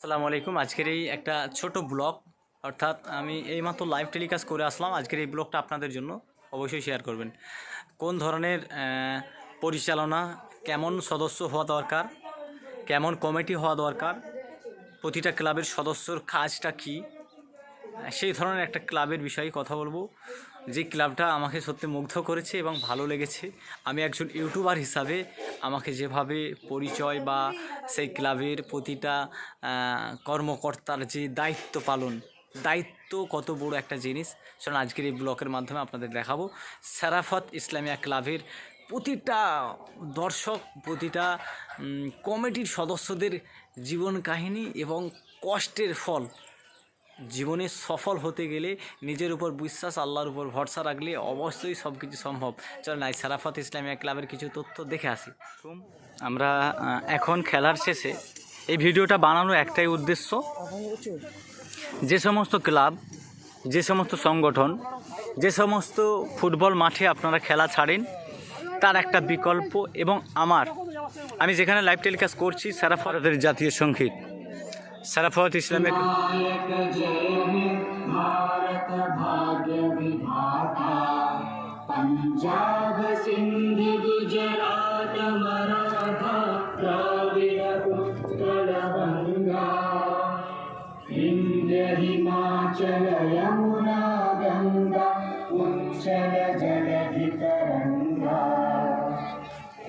আসসালামু আলাইকুম। আজকের এই একটা ছোট ব্লগ, অর্থাৎ আমি এইমাত্র লাইভ টেলিকাস্ট করে আসলাম। আজকের এই ব্লগটা আপনাদের জন্য অবশ্যই শেয়ার করবেন। কোন ধরনের পরিচালনা, কেমন সদস্য হওয়া দরকার, কেমন কমিটি হওয়া দরকার, প্রতিটা ক্লাবের সদস্যর কাজটা কী সেই ধরনের একটা ক্লাবের বিষয়ে কথা বলব। যে ক্লাবটা আমাকে সত্যি মুগ্ধ করেছে এবং ভালো লেগেছে, আমি একজন ইউটিউবার হিসাবে আমাকে যেভাবে পরিচয় বা সেই ক্লাবের প্রতিটা কর্মকর্তার যে দায়িত্ব পালন, দায়িত্ব কত বড় একটা জিনিস। সেটা আজকের এই ব্লকের মাধ্যমে আপনাদের দেখাবো। সারাফত ইসলামিয়া ক্লাবের প্রতিটা দর্শক, প্রতিটা কমিটির সদস্যদের জীবন কাহিনী এবং কষ্টের ফল জীবনে সফল হতে গেলে নিজের উপর বিশ্বাস, আল্লাহর উপর ভরসা রাখলে অবশ্যই সব কিছু সম্ভব। চলেন আজ সারাফত ইসলামিয়া ক্লাবের কিছু তথ্য দেখে আসি। আমরা এখন খেলার শেষে এই ভিডিওটা বানানোর একটাই উদ্দেশ্য, যে সমস্ত ক্লাব, যে সমস্ত সংগঠন, যে সমস্ত ফুটবল মাঠে আপনারা খেলা ছাড়েন, তার একটা বিকল্প এবং আমার, আমি যেখানে লাইভ টেলিকাস্ট করছি সারাফতের জাতীয় সংগীত सरफोत इस्लामिक। जय भारत भाग्य विधा पञ्जाब सिन्ध गुजरान मरा भाव्य पुल गङ्गा हिन्दहिमाचल यमुना गङ्गा कुत्सल जलधितरङ्गा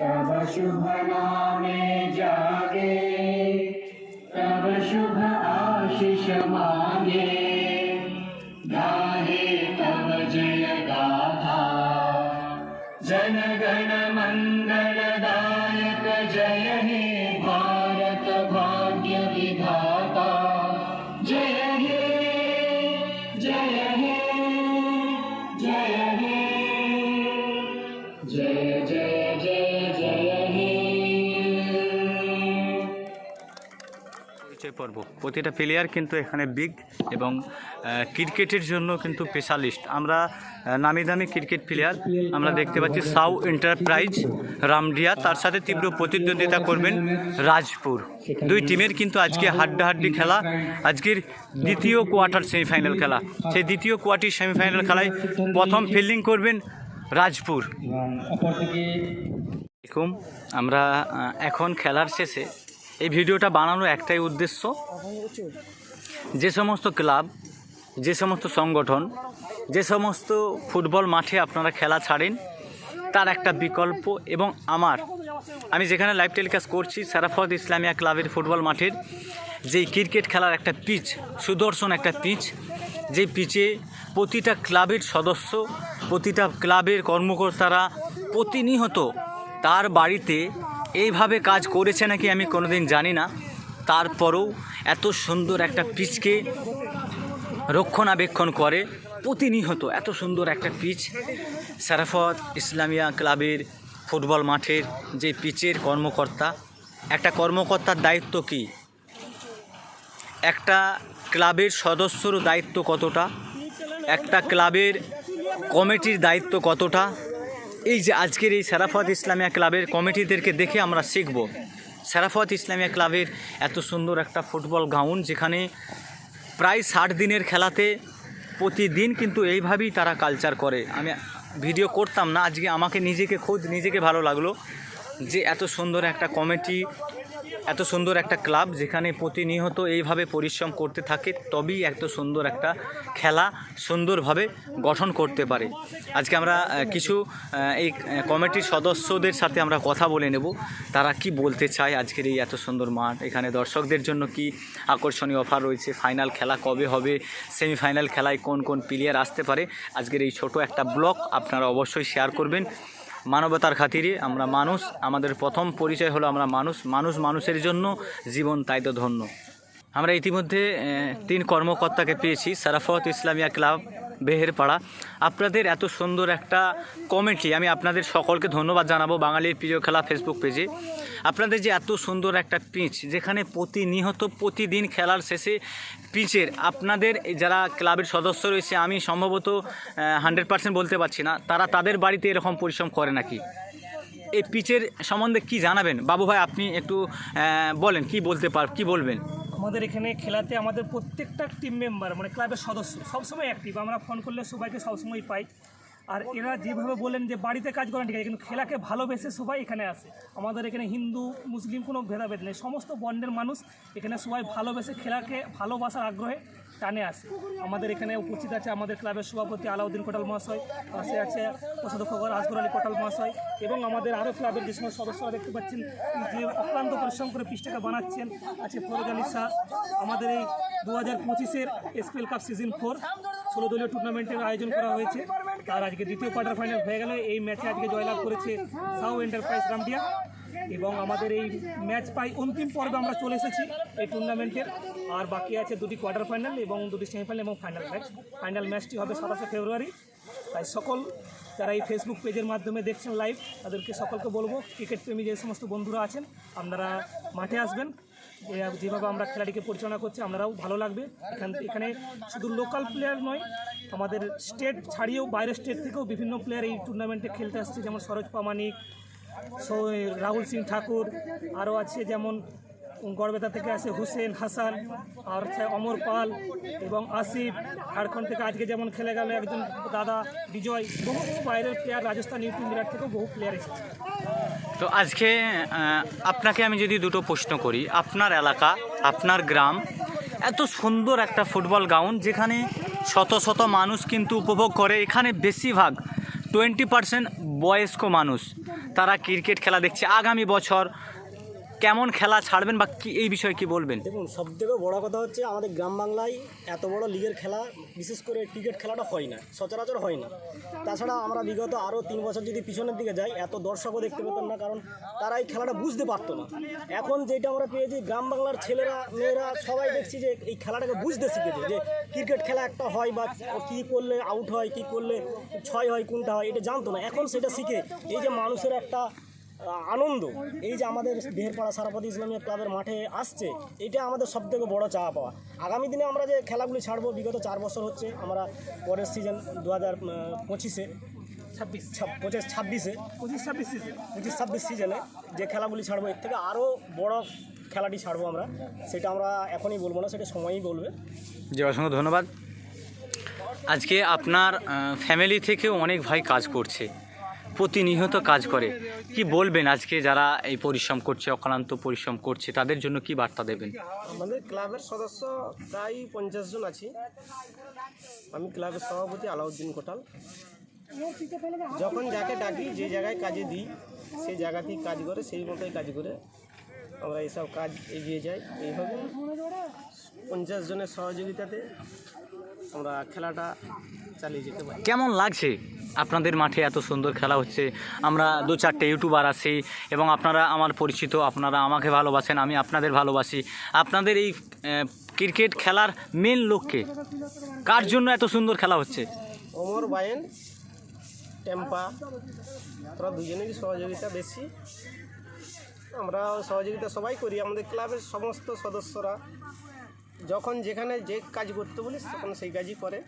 तव शुभाने जागे। मांगे। गाहे तब जय गाथा। जन गण मंगल दायक जय हे भारत भाग्य विधाता। जय हे जय हे जय हे। जय जय। পর্ব। প্রতিটা প্লেয়ার কিন্তু এখানে বিগ এবং ক্রিকেটের জন্য কিন্তু স্পেশালিস্ট আমরা নামি দামি ক্রিকেট প্লেয়ার আমরা দেখতে পাচ্ছি সাউ এন্টারপ্রাইজ রামডিয়া। তার সাথে তীব্র প্রতিদ্বন্দ্বিতা করবেন রাজপুর। দুই টিমের কিন্তু আজকে হাড্ডাহাড্ডি খেলা। আজকের দ্বিতীয় কোয়ার্টার সেমিফাইনাল খেলা। সেই দ্বিতীয় কোয়ার্টার সেমিফাইনাল খেলায় প্রথম ফিল্ডিং করবেন রাজপুর। আমরা এখন খেলার শেষে এই ভিডিওটা বানানোর একটাই উদ্দেশ্য, যে সমস্ত ক্লাব, যে সমস্ত সংগঠন, যে সমস্ত ফুটবল মাঠে আপনারা খেলা ছাড়েন, তার একটা বিকল্প এবং আমার, আমি যেখানে লাইভ টেলিকাস্ট করছি, সারাফত ইসলামিয়া ক্লাবের ফুটবল মাঠের, যেই ক্রিকেট খেলার একটা পিচ সুদর্শন একটা পিচ যেই পিচে প্রতিটা ক্লাবের সদস্য, প্রতিটা ক্লাবের কর্মকর্তারা প্রতিনিয়ত তার বাড়িতে এইভাবে কাজ করেছে নাকি আমি কোনোদিন জানি না। তারপরেও এত সুন্দর একটা পিচকে রক্ষণাবেক্ষণ করে প্রতিনিয়ত এত সুন্দর একটা পিচ। সারাফত ইসলামিয়া ক্লাবের ফুটবল মাঠের যে পিচের কর্মকর্তা, একটা কর্মকর্তার দায়িত্ব কি? একটা ক্লাবের সদস্যর দায়িত্ব কতটা? একটা ক্লাবের কমিটির দায়িত্ব কতটা? এই যে আজকের এই সারাফত ইসলামিয়া ক্লাবের কমিটিদেরকে দেখে আমরা শিখব। সারাফত ইসলামিয়া ক্লাবের এত সুন্দর একটা ফুটবল গ্রাউন্ড যেখানে প্রায় ষাট দিনের খেলাতে প্রতিদিন কিন্তু এইভাবেই তারা কালচার করে। আমি ভিডিও করতাম না, আজকে আমাকে নিজেকে খোঁজ নিজেকে ভালো লাগল যে এত সুন্দর একটা কমিটি এত সুন্দর একটা ক্লাব যেখানে প্রতিনিয়ত এইভাবে পরিশ্রম করতে থাকে, তবেই এত সুন্দর একটা খেলা সুন্দরভাবে গঠন করতে পারে। আজকে আমরা কিছু এই কমিটির সদস্যদের সাথে আমরা কথা বলে নেব। তারা কি বলতে চায় আজকের এই এত সুন্দর মাঠ? এখানে দর্শকদের জন্য কি আকর্ষণীয় অফার রয়েছে? ফাইনাল খেলা কবে হবে? সেমিফাইনাল খেলায় কোন কোন প্লেয়ার আসতে পারে? আজকের এই ছোট একটা ব্লক আপনারা অবশ্যই শেয়ার করবেন। মানবতার খাতিরে আমরা মানুষ, আমাদের প্রথম পরিচয় হলো আমরা মানুষ মানুষ মানুষের জন্য জীবন তাই তো ধন্য। আমরা ইতিমধ্যে তিন কর্মকর্তাকে পেয়েছি, সারাফত ইসলামিয়া ক্লাব। বেহেরপাড়া। আপনাদের এত সুন্দর একটা কমেন্টলি আমি আপনাদের সকলকে ধন্যবাদ জানাব বাঙালির প্রিয় খেলা ফেসবুক পেজে আপনাদের যে এত সুন্দর একটা পিচ যেখানে প্রতিনিয়ত প্রতিদিন খেলার শেষে পিচের আপনাদের যারা ক্লাবের সদস্য রয়েছে, আমি সম্ভবত হান্ড্রেড পার্সেন্ট বলতে পারছি না, তারা তাদের বাড়িতে এরকম পরিশ্রম করে নাকি? এই পিচের সম্বন্ধে কি জানাবেন? বাবু ভাই, আপনি একটু বলেন, কি বলতে পার, কি বলবেন? আমাদের এখানে খেলাতে আমাদের প্রত্যেকটা টিম মেম্বার মানে ক্লাবের সদস্য, সবসময় অ্যাক্টিভ আমরা ফোন করলে সবাইকে সবসময় পাই। আর এরা যেভাবে বলেন যে বাড়িতে কাজ করেন, ঠিক আছে, কিন্তু খেলাকে ভালোবেসে সবাই এখানে আসে। আমাদের এখানে হিন্দু, মুসলিম কোনো ভেদাভেদ নেই। সমস্ত বর্ণের মানুষ এখানে সবাই ভালোবেসে খেলাকে ভালোবাসার আগ্রহে টানে আসে। আমাদের এখানে উপস্থিত আছে আমাদের ক্লাবের সভাপতি আলাউদ্দিন কোটাল মহাশয়, পাশে আছে কোষাধ্যক্ষ আসগর আলী কোটাল মহাশয় এবং আমাদের আরও ক্লাবের যে সমস্ত সদস্যরা দেখতে পাচ্ছেন, যে অক্লান্ত পরিশ্রম করে পিসটাকে বানাচ্ছেন, আছে ফরজ আলী শাহ। আমাদের এই দু হাজার পঁচিশের এসপিএল কাপ সিজন ফোর, ষোলো দলীয় টুর্নামেন্টের আয়োজন করা হয়েছে। তার আজকে দ্বিতীয় কোয়ার্টার ফাইনাল হয়ে গেল। এই ম্যাচে আজকে জয়লাভ করেছে সাউ এন্টারপ্রাইজ রামডিয়া এবং আমাদের এই ম্যাচ পাই অন্তিম পর্বে আমরা চলে এসেছি এই টুর্নামেন্টের আর বাকি আছে দুটি কোয়ার্টার ফাইনাল এবং দুটি সেমিফাইনাল এবং ফাইনাল ম্যাচ ফাইনাল ম্যাচটি হবে সাতাশে ফেব্রুয়ারি। তাই সকল যারা এই ফেসবুক পেজের মাধ্যমে দেখছেন লাইভ তাদেরকে সকলকে বলব ক্রিকেট প্রেমী যে সমস্ত বন্ধুরা আছেন, আপনারা মাঠে আসবেন। যেভাবে আমরা খেলাটিকে পরিচালনা করছি আপনারাও ভালো লাগবে। এখান এখানে শুধু লোকাল প্লেয়ার নয়, আমাদের স্টেট ছাড়িয়েও বাইরের স্টেট থেকেও বিভিন্ন প্লেয়ার এই টুর্নামেন্টে খেলতে আসছে। যেমন সরোজ পামানিক রাহুল সিং ঠাকুর, আরও আছে যেমন গড়বেতা থেকে আছে হুসেন, হাসান, আর আছে অমর পাল এবং আসিফ। ঝাড়খণ্ড থেকে আজকে যেমন খেলে গেল একজন দাদা বিজয়, বহু বহু বাইরের প্লেয়ার রাজস্থান, ইউপি, মিরাট থেকেও বহু প্লেয়ার এসেছে। তো আজকে আপনাকে আমি যদি দুটো প্রশ্ন করি, আপনার এলাকা, আপনার গ্রাম, এত সুন্দর একটা ফুটবল গ্রাউন্ড যেখানে শত শত মানুষ কিন্তু উপভোগ করে, এখানে বেশিরভাগ টোয়েন্টি পার্সেন্ট বয়স্ক মানুষ, তারা ক্রিকেট খেলা দেখছে। আগামী বছর কেমন খেলা ছাড়বেন বা কি এই বিষয়ে কি বলবেন? দেখুন সব থেকে বড় কথা হচ্ছে আমাদের গ্রাম বাংলায় এত বড় লিগের খেলা, বিশেষ করে ক্রিকেট খেলাটা হয় না, সচরাচর হয় না। তাছাড়া আমরা বিগত আরও তিন বছর যদি পিছনের দিকে যাই, এত দর্শকও দেখতে পেতাম না, কারণ তারা এই খেলাটা বুঝতে পারতো না। এখন যেটা আমরা পেয়েছি, গ্রাম বাংলার ছেলেরা, মেয়েরা সবাই দেখছি যে এই খেলাটাকে বুঝতে শিখেছে যে ক্রিকেট খেলা একটা হয় বা কী করলে আউট হয়, কী করলে ছয় হয়, কোনটা হয়, এটা জানতো না। এখন সেটা শিখে এই যে মানুষের একটা আনন্দ। এই যে আমাদের বেহেরপাড়া সারাপতি ইসলামিয়া ক্লাবের মাঠে আসছে এটা আমাদের সব থেকে বড় চাওয়া পাওয়া। আগামী দিনে আমরা যে খেলাগুলি ছাড়বো বিগত চার বছর হচ্ছে আমরা পরের সিজন দু হাজার পঁচিশে ছাব্বিশ। পঁচিশ ছাব্বিশে পঁচিশ ছাব্বিশ সিজন পঁচিশ ছাব্বিশ সিজনে যে খেলাগুলি ছাড়বো এর থেকে আরও বড় খেলাটি ছাড়বো আমরা। সেটা আমরা এখনই বলব না সেটা সময়ই বলবে। জি অসংখ্য ধন্যবাদ। আজকে আপনার ফ্যামিলি থেকেও অনেক ভাই কাজ করছে। প্রতিনিয়ত কাজ করে। কি বলবেন আজকে যারা এই পরিশ্রম করছে, অক্লান্ত পরিশ্রম করছে, তাদের জন্য কি বার্তা দেবেন? আমাদের ক্লাবের সদস্য প্রায় পঞ্চাশ জন আছি। আমি ক্লাবের সভাপতি আলাউদ্দিন কোটাল। যখন যাকে ডাকি, যে জায়গায় কাজে দিই সেই জায়গাতেই কাজ করে, সেই মতোই কাজ করে। আমরা এইসব কাজ এগিয়ে যাই। এইভাবে পঞ্চাশ জনের সহযোগিতাতে আমরা খেলাটা চালিয়ে যেতে পারি। কেমন লাগছে? আপনাদের মাঠে এত সুন্দর খেলা হচ্ছে। আমরা দু চারটে ইউটিউবার আছি এবং আপনারা আমার পরিচিত আপনারা আমাকে ভালোবাসেন আমি আপনাদের ভালোবাসি। আপনাদের এই ক্রিকেট খেলার মেন লক্ষ্যে কার জন্য এত সুন্দর খেলা হচ্ছে? ওমর বায়েন টেম্পা তোরা দুজনেরই সহযোগিতা বেশি। আমরা সহযোগিতা সবাই করি আমাদের ক্লাবের সমস্ত সদস্যরা। যখন যেখানে যে কাজ করতে বলিস তখন সেই কাজই করে।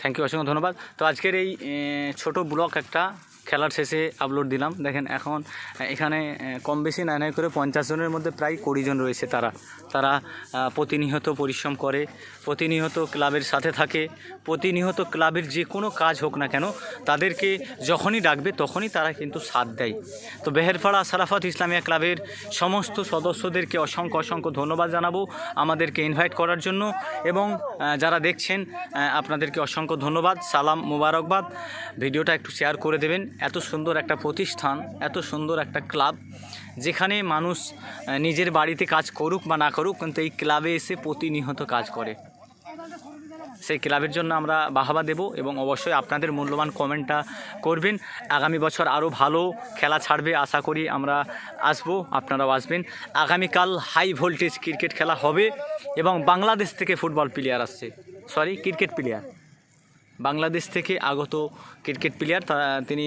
থ্যাংক ইউ অসংখ্য ধন্যবাদ। তো আজকের এই ছোটো ব্লগ একটা খেলার শেষে আপলোড দিলাম। দেখেন এখন, এখানে কম বেশি নাই নাই করে পঞ্চাশ জনের মধ্যে প্রায় কুড়ি জন রয়েছে তারা। তারা প্রতিনিয়ত পরিশ্রম করে, প্রতিনিয়ত ক্লাবের সাথে থাকে, প্রতিনিয়ত ক্লাবের যে কোনো কাজ হোক না কেন, তাদেরকে যখনই ডাকবে তখনই তারা কিন্তু সাথ দেয়। তো বেহেরপাড়া সারাফাত ইসলামিয়া ক্লাবের সমস্ত সদস্যদেরকে অসংখ্য অসংখ্য ধন্যবাদ জানাব আমাদেরকে ইনভাইট করার জন্য। এবং যারা দেখছেন আপনাদেরকে অসংখ্য ধন্যবাদ। সালাম মুবারকবাদ। ভিডিওটা একটু শেয়ার করে দেবেন। এত সুন্দর একটা প্রতিষ্ঠান, এত সুন্দর একটা ক্লাব, যেখানে মানুষ নিজের বাড়িতে কাজ করুক বা না করুক, কিন্তু এই ক্লাবে এসে প্রতিনিয়ত কাজ করে। সেই ক্লাবের জন্য আমরা বাহাবা দেব এবং অবশ্যই আপনাদের মূল্যবান কমেন্টটা করবেন। আগামী বছর আরও ভালো খেলা ছাড়বে আশা করি আমরা আসব, আপনারাও আসবেন। আগামীকাল হাই ভোল্টেজ ক্রিকেট খেলা হবে এবং বাংলাদেশ থেকে ফুটবল প্লেয়ার আসছে। সরি ক্রিকেট প্লেয়ার বাংলাদেশ থেকে আগত ক্রিকেট প্লেয়ার, তা তিনি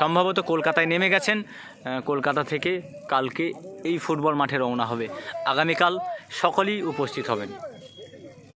সম্ভবত কলকাতায় নেমে গেছেন। কলকাতা থেকে কালকে এই ফুটবল মাঠে রওনা হবে। আগামীকাল সকলেই উপস্থিত হবেন।